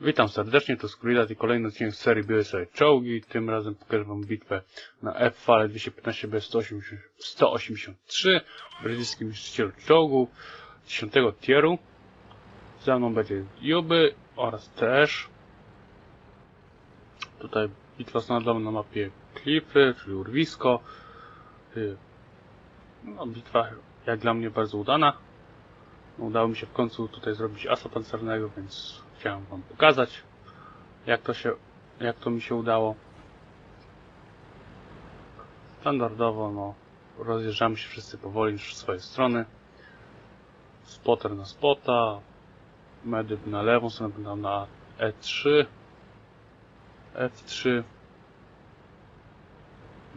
Witam serdecznie, to Skuridat i kolejny odcinek z serii Biorę sobie czołgi. Tym razem pokażę wam bitwę na F-fale 215B183 brytyjskim niszczycielu czołgów 10 tieru. Za mną będzie Juby oraz też tutaj bitwa standardowa na mapie Klify, czyli urwisko. Y, No, bitwa jak dla mnie bardzo udana. Udało mi się w końcu tutaj zrobić asa pancernego, więc chciałem wam pokazać jak to się, jak to mi się udało. Standardowo, no, rozjeżdżamy się wszyscy powoli w swoje strony. Spotter na spota, medyk na lewą stronę, na E3, F3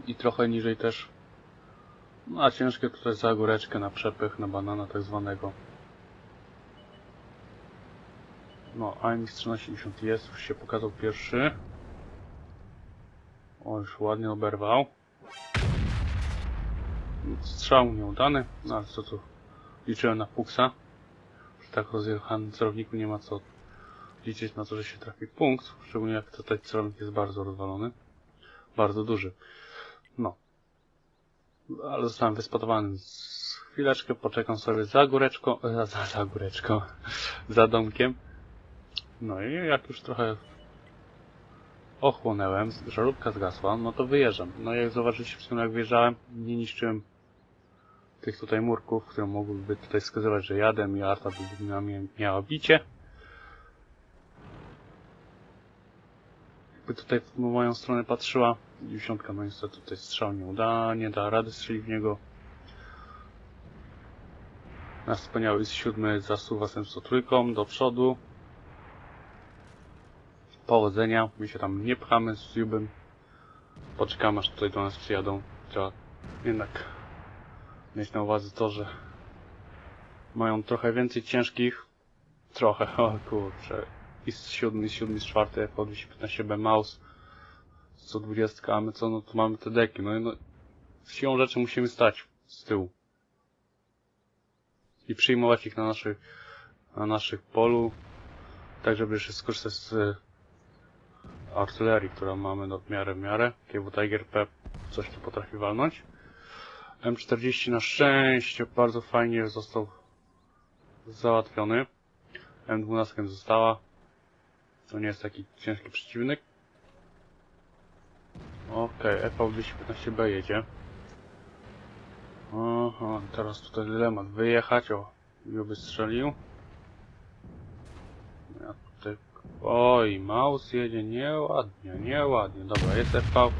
i trochę niżej też. No a ciężkie tutaj za góreczkę na przepych, na banana tak zwanego. No, AMX 1370 jest, już się pokazał pierwszy. O, już ładnie oberwał. Strzał nieudany, no ale co tu? Liczyłem na puksa. Przy tak rozjechanym celowniku nie ma co liczyć na to, że się trafi punkt. Szczególnie jak tutaj celownik jest bardzo rozwalony. Bardzo duży. No. Ale zostałem wyspotowany. Chwileczkę poczekam sobie za góreczką, za, za, za góreczką, za domkiem. No i jak już trochę ochłonęłem, żarówka zgasła, no to wyjeżdżam. No jak zauważyliście przed chwilą jak wyjeżdżałem, nie niszczyłem tych tutaj murków, które mogłyby tutaj wskazywać, że jadę i arta by miała bicie. Jakby tutaj w moją stronę patrzyła, dziesiątka, no niestety tutaj strzał nie uda, nie da rady strzelić w niego. Nasz wspaniały z siódmy zasuwa z trójką do przodu powodzenia. My się tam nie pchamy z Jubem. Poczekamy aż tutaj do nas przyjadą. Trzeba jednak mieć na uwadze to, że mają trochę więcej ciężkich. Trochę, o kurczę. I z 7, i z 7, i z 4, po 215B Maus. 120, a my co, no to mamy te deki. No i no, siłą rzeczy musimy stać z tyłu. I przyjmować ich na naszych, na naszych polu. Tak, żeby jeszcze skorzystać z artylerii, którą mamy no, w miarę w miarę. Kiewu Tiger P coś tu potrafi walnąć. M40 na szczęście bardzo fajnie został załatwiony. M12 została. To nie jest taki ciężki przeciwnik. Okej, okay, EV215B jedzie. Aha, teraz tutaj dylemat. Wyjechać, o, by strzelił. Ja tutaj Oj, mouse jedzie nieładnie, nieładnie. Dobra, jest FV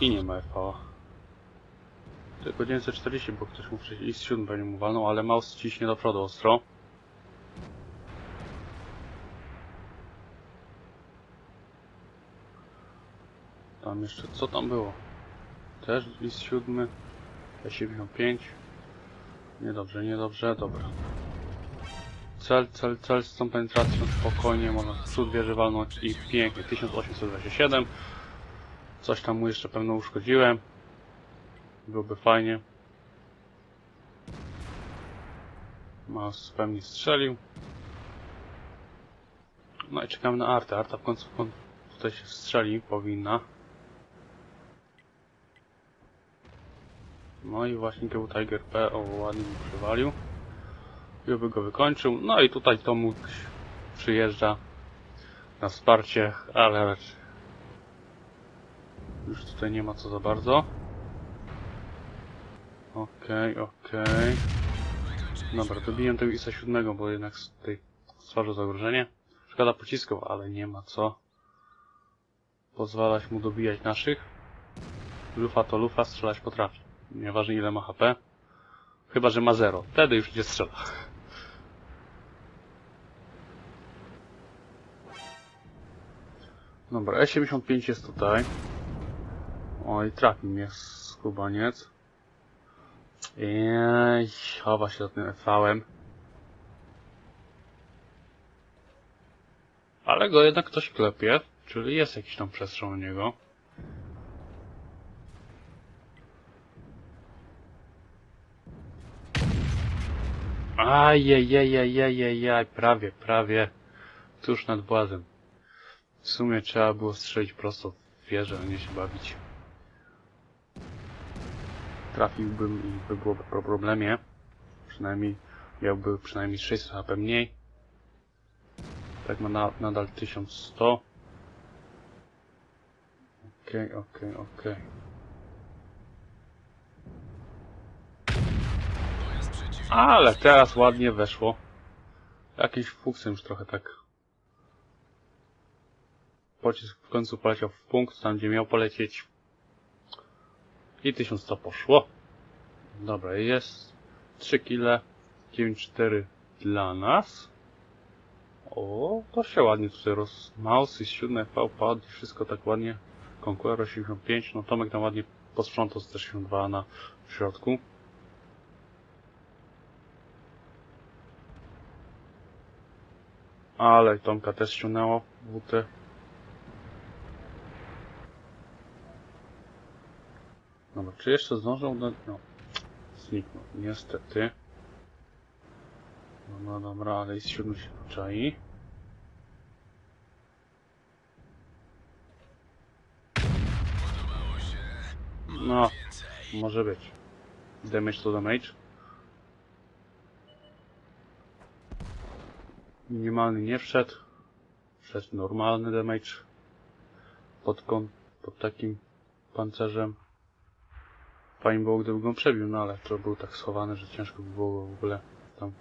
i nie ma FV. Tylko 940, bo ktoś mu i z 7 pewnie mu walnął, ale mouse ciśnie do przodu ostro. Tam jeszcze, co tam było? Też z 7, E75. Niedobrze, niedobrze, dobra. Cel, cel, cel z tą penetracją spokojnie, można w przód wieży walnąć i pięknie, 1827. Coś tam mu jeszcze pewno uszkodziłem. Byłoby fajnie. Mouse pewnie strzelił. No i czekamy na Artę. Arta w końcu tutaj się strzeli, powinna. No i właśnie był Tiger P, o ładnie mi przywalił. Już by go wykończył. No i tutaj Tomuś przyjeżdża na wsparcie, ale już tutaj nie ma co za bardzo. Okej, okay, okej. Okay. Dobra, dobiję tego ISA 7, bo jednak tutaj stwarza zagrożenie. Szkoda pocisków, ale nie ma co pozwalać mu dobijać naszych. Lufa to lufa, strzelać potrafi. Nieważne ile ma HP. Chyba, że ma 0. Wtedy już nie strzela. Dobra, E75 jest tutaj. Oj, trafi mnie skubaniec. Ej, chowa się za tym EV-em. Ale go jednak ktoś klepie, czyli jest jakiś tam przestrzał na niego. Ajajajajajajaj, prawie, prawie. tuż nad. W sumie trzeba było strzelić prosto w wieżę, a nie się bawić. Trafiłbym i by byłoby po problemie. Przynajmniej miałby przynajmniej 600 HP mniej. Tak ma na, nadal 1100. Okej, okej, okej. Ale teraz ładnie weszło. Jakiś fuksem już trochę tak. Pocisk w końcu poleciał w punkt, tam gdzie miał polecieć. I 1100 poszło. Dobra, jest 3 kile, 9-4 dla nas. O, to się ładnie tutaj roz... Mouse i 7 VPad i wszystko tak ładnie. Conqueror 85, no Tomek tam ładnie posprzątał z 62 na środku. Ale Tomka też ściągnęło WT. Dobra, czy jeszcze zdążą? No, no. Zniknął, niestety. No dobra, ale jest siódmy się czai. No, może być. Damage to damage. Minimalny nie wszedł. Wszedł normalny damage. Pod, pod takim pancerzem. Fajnie było, gdyby go przebił, no ale to był tak schowany, że ciężko by było w ogóle tam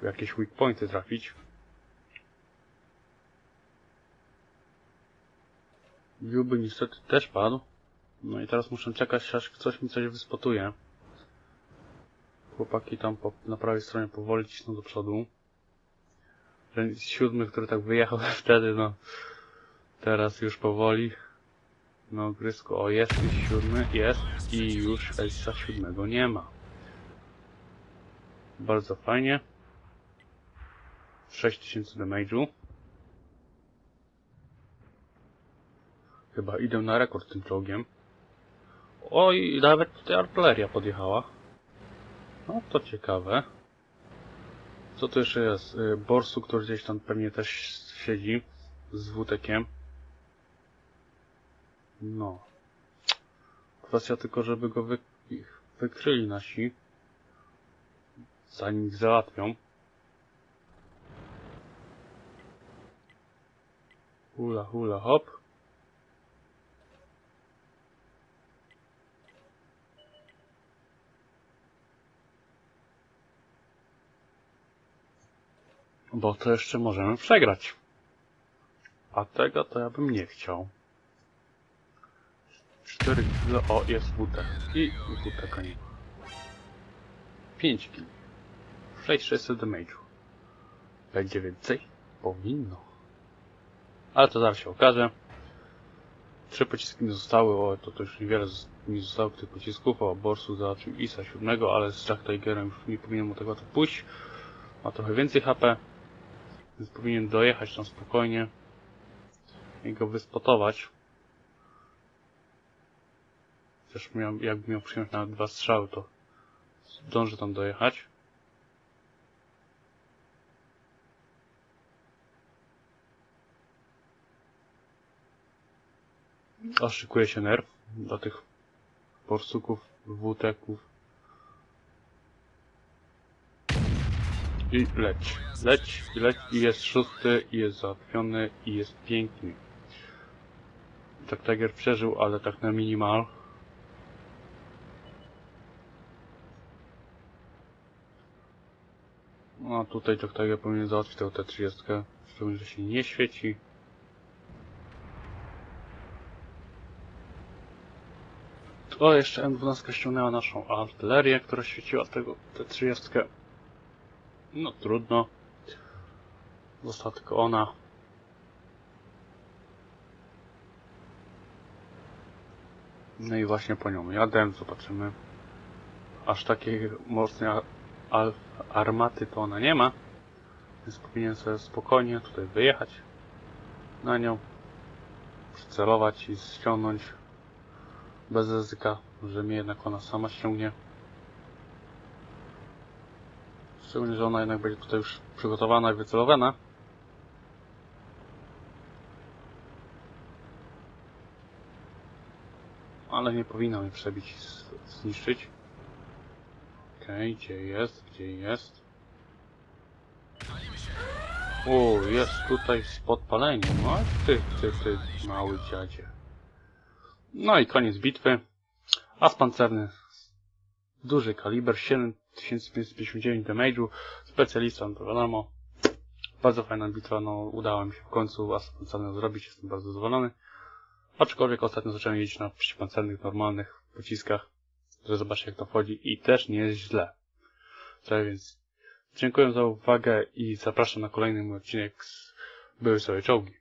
w jakieś weak pointy trafić. Juby niestety też padł. No i teraz muszę czekać, aż coś mi coś wyspotuje. Chłopaki tam po, na prawej stronie powoli cisną do przodu. Ten siódmy, który tak wyjechał wtedy, no teraz już powoli. No gryzko, o jest siódmy, jest i już Elsa siódmego nie ma. Bardzo fajnie. 6000 damage'u. Chyba idę na rekord tym czołgiem. Oj, nawet tutaj artyleria podjechała. No to ciekawe. Co to jeszcze jest? Y, Borsu, który gdzieś tam pewnie też siedzi z WTkiem. No. Kwestia tylko, żeby go wy wykryli nasi. Zanim ich załatwią. Hula, hula, hop. Bo to jeszcze możemy przegrać. A tego to ja bym nie chciał. 4 kilo, o jest WT. I nie ma. 5 kilo. 6600 damage'u. Będzie więcej? Powinno. Ale to zaraz się okaże. Trzy pociski mi zostały, o to, to już niewiele mi zostało tych pocisków, o Borsu załatwił Isa 7, ale z Jack Tigerem już nie powinien mu tego to pójść. Ma trochę więcej HP, więc powinien dojechać tam spokojnie i go wyspotować. Chociaż miał, jakby miał przyjąć nawet dwa strzały, to zdąży tam dojechać. Szykuje się nerw dla tych porsuków, wuteków. I leć, leć, leć, i jest szósty, i jest załatwiony, i jest piękny. Tak Tiger przeżył, ale tak na minimal. No tutaj Jack Tiger powinien załatwić tę T30, szczególnie, że się nie świeci. O, jeszcze M12 ściągnęła naszą artylerię, która świeciła tego T30. No trudno. Została tylko ona. No i właśnie po nią jadę, zobaczymy. Aż takiej mocnej armaty to ona nie ma, więc powinien sobie spokojnie tutaj wyjechać na nią, przycelować i ściągnąć bez ryzyka, że mnie jednak ona sama ściągnie. Szczególnie, że ona jednak będzie tutaj już przygotowana i wycelowana. Ale nie powinna mnie przebić i zniszczyć. Okej, gdzie jest, gdzie jest? O, jest tutaj z podpaleniem. No, ty, ty, ty, mały dziadzie. No i koniec bitwy. As pancerny. Duży kaliber, 7559 damage'u. Specjalista, no to wiadomo. Bardzo fajna bitwa, no udało mi się w końcu as pancerny zrobić, jestem bardzo zadowolony. Aczkolwiek ostatnio zacząłem jeździć na przeciwpancernych, normalnych pociskach, że zobaczcie jak to wchodzi i też nie jest źle. Tak więc dziękuję za uwagę i zapraszam na kolejny odcinek z Były sobie czołgi.